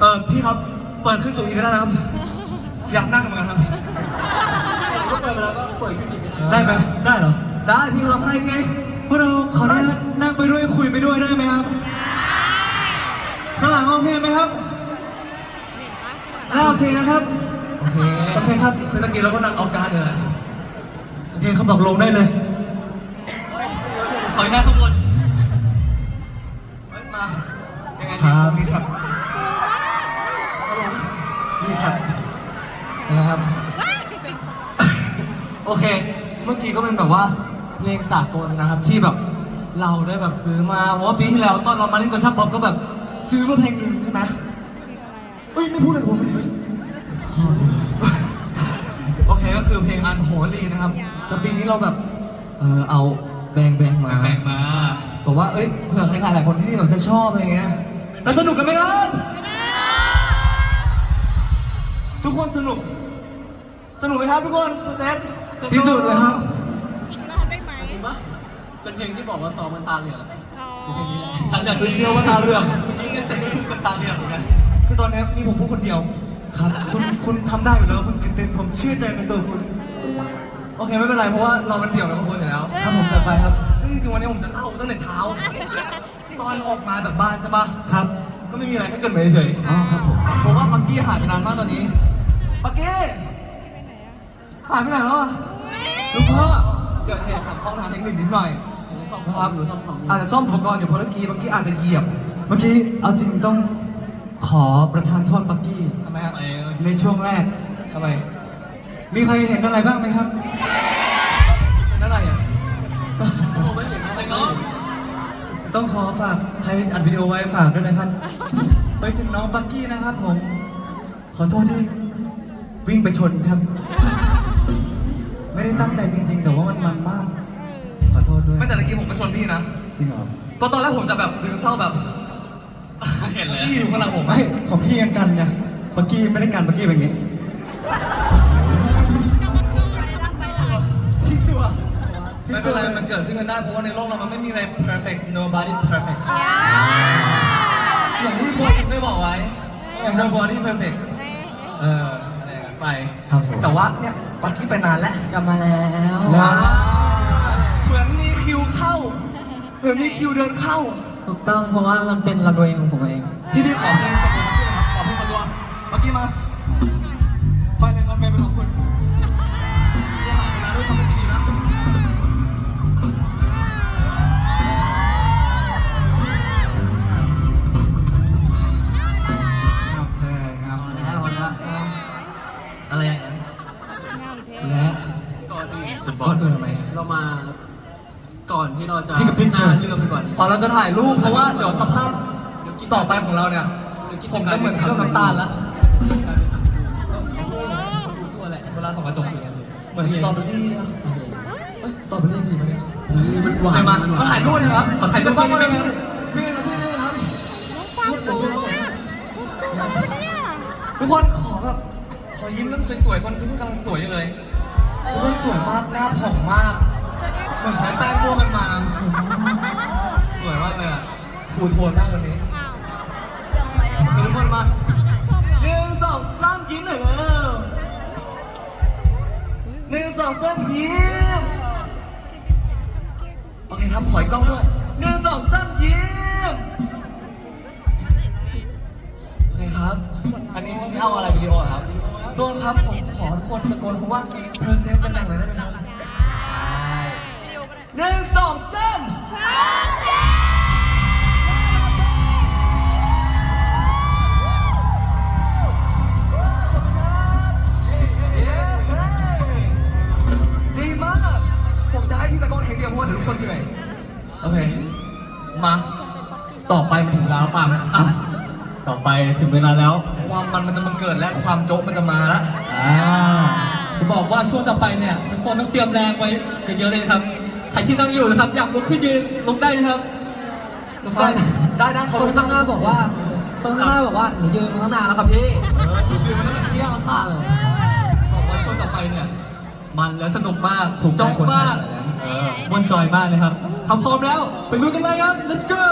เออพี่ครับเปิดขึ้นสูงอีกก็ได้นะครับ อยากนั่งเหมือนกันครับก็เปิดมาแล้วก็เปิดขึ้นอีกได้ไหมได้เหรอได้พี่เขาทำให้ไงพวกเราขออนุญาตนั่งไปด้วยคุยไปด้วยได้ไหมครับข้างหลังโอเคไหมครับน่าโอเคนะครับโอเคโอเคครับคือตะกี้เราก็นั่งเอาการเลยโอเคเขาบอกลงได้เลยขออนุญาตข้างบนเฮ้ยมา ยังไง ครับนี่ครับนี่ครับนะครับ โอเค เมื่อกี้ก็เป็นแบบว่าเพลงสากลนะครับ ที่แบบเราได้แบบซื้อมาเพราะว่าปีที่แล้วตอนเรามาเล่นกับชับป๊อปก็แบบซื้อมาเพลงหนึ่งใช่ไหมเอ้ยไม่พูดเลยผมไม่โอเคก็คือเพลงอันโหลีนะครับ แต่ปีนี้เราแบบเออเอาแบงแบงมาแบ่งมาบอกว่าเอ้ยเผื่อใครๆหลายคนที่นี่แบบจะชอบอะไรเงี้ย แล้วสนุกกันไหมครับ ทุกคนสนุก สนุกไหมครับทุกคนโปรเซสพิสูจน์เลยครับ อีกรอบได้ไหมจริงปะเป็นเพลงที่บอกว่าซ้อมมันตาเหลือกอ๋ออันอยากจะเชื่อว่าตาเรื่องยิ่งกันเสร็จก็พูดกันตาเรื่องเหมือนกันคือตอนนี้มีผมพูดคนเดียว ครับ คุณคุณทำได้อยู่แล้วคุณกิตเต้นผมเชื่อใจในตัวคุณ โอเคไม่เป็นไรเพราะว่าเรามันเดี่ยวกันทุกคนอยู่แล้ว ครับผมจัดไปครับซึ่งจริงๆวันนี้ผมจะเล่าตั้งแต่เช้า ตอนออกมาจากบ้านใช่ปะครับ ก็ไม่มีอะไรแค่เกิดมาเฉยๆอ๋อครับผม ผมว่าปักกี้หายไปนานมากตอนนี้ปักกี้หายไปไหนแล้วอะลูกพ่อเกิดเหตุขัดข้องทางเทคนิคนิดหน่อยนะครับหรือซ่อมของอาจจะซ่อมอุปกรณ์อยู่เพราะเมื่อกี้เมื่อกี้อาจจะเหยียบเมื่อกี้เอาจริงต้องขอประทานโทษปักกี้ทำไมฮะในช่วงแรกทำไม มีใครเห็นอะไรบ้างไหมครับ องขอฝากใครอัดวิดีโอไว้ฝากด้วยนะครับ ไปถึงน้องปักกี้นะครับผม ขอโทษที่วิ่งไปชนครับ ไม่ได้ตั้งใจจริง ๆ แต่ว่ามันมันมาก ขอโทษด้วย ไม่แต่เมื่อกี้ผมไปชนพี่นะจริงเหรอก็ตอนแรกผมจะแบบดูเศร้าแบบเห็นเลยพี่อยู่ข้างหลังผม ไม่ ของพี่ยังกันไงปักกี้ไม่ได้กันปักกี้เป็นอย่างงี้ เป็นวไรเลยมันเกิดขึ้นกันได้เพราะว่าในโลกเรามันไม่มีอะไร perfect nobody perfect อย่างที่คนเคยบอกไว้ nobody perfect เอออะไรกันไปครับผม แต่ว่าเนี่ยปักกี้ไปนานแล้วกลับมาแล้วว้าวเหมือนมีคิวเข้า เหมือนมีคิวเดินเข้า ถูกต้องเพราะว่ามันเป็นระเบียงของผมเองพี่พี่ขอเพลงตะโกนขอเพลงมารัวปักกี้มาไปเลยครับไปเป็นของคุณ ก่อนอื่นสปอร์ตด้วยทำไมเรามาก่อนที่เราจะ Take a picture หน้าเรื่องไปก่อนนี้อ๋อเราจะถ่ายรูปเพราะว่าเดี๋ยวสภาพต่อไปของเราเนี่ยผมจะเหมือนเครื่องน้ำตาลแล้วรู้ตัวแหละเวลาส่องกระจกเหมือนสตรอเบอรี่นะเอ้ยสตรอเบอรี่ดีไหมเนี่ยมันหวาใครนมามันหวมาถ่ายรูปเลยครับขอถ่ายรูปบ้าบ้างงได้ได้ไหไหมมพี่ครับพี่ครับพี่ครับน้องปังปูเนี่ยทุกคนขอแบบขอยิ้มเรื่องสวยๆคนทุกคนกำลังสวยอยู่เลย ทุกคนสวยมาก หน้าผ่องมาก เหมือนใช้แป้งม่วงกันมาสวยมากสวยมากเลยอะฟูโทนมากวันนี้อ้าวทุกคนมาหนึ่งสองสามยิ้มหน่อยเร็วหนึ่งสองสามยิ้มโอเคครับ ขอยกกล้องด้วย โดนครับผมขอทุกคนตะโกนคำว่า process ดังๆเลยได้ไหมครับหนึ่งสองสามดีมาก ผมจะให้พี่ตะโกนเทคเดียวเพราะว่าเดี๋ยวทุกคนเหนื่อย โอเค มา ต่อไปมันถึงแล้วปามอะ ต่อไปถึงเวลาแล้ว ความมันมันจะบังเกิดและความโจ๊ะมันจะมาแล้วอ่าจะบอกว่าช่วงต่อไปเนี่ยทุกคนต้องเตรียมแรงไว้เยอะๆเลยนะครับ ใครที่นั่งอยู่นะครับ อยากลุกขึ้นยืนลุกได้นะครับลุกได้ได้ได้เขาคนข้างหน้าบอกว่าคนข้างหน้าบอกว่าหนูยืนมาตั้งนานแล้วครับพี่เอออยู่ยืนมาตั้งแต่เที่ยงแล้วค่ะบอกว่าช่วงต่อไปเนี่ยมันและสนุกมากถูกใจคนไทยเออม่วนจอยมากนะครับทำพร้อมแล้ว ไปลุยกันเลยครับ let's go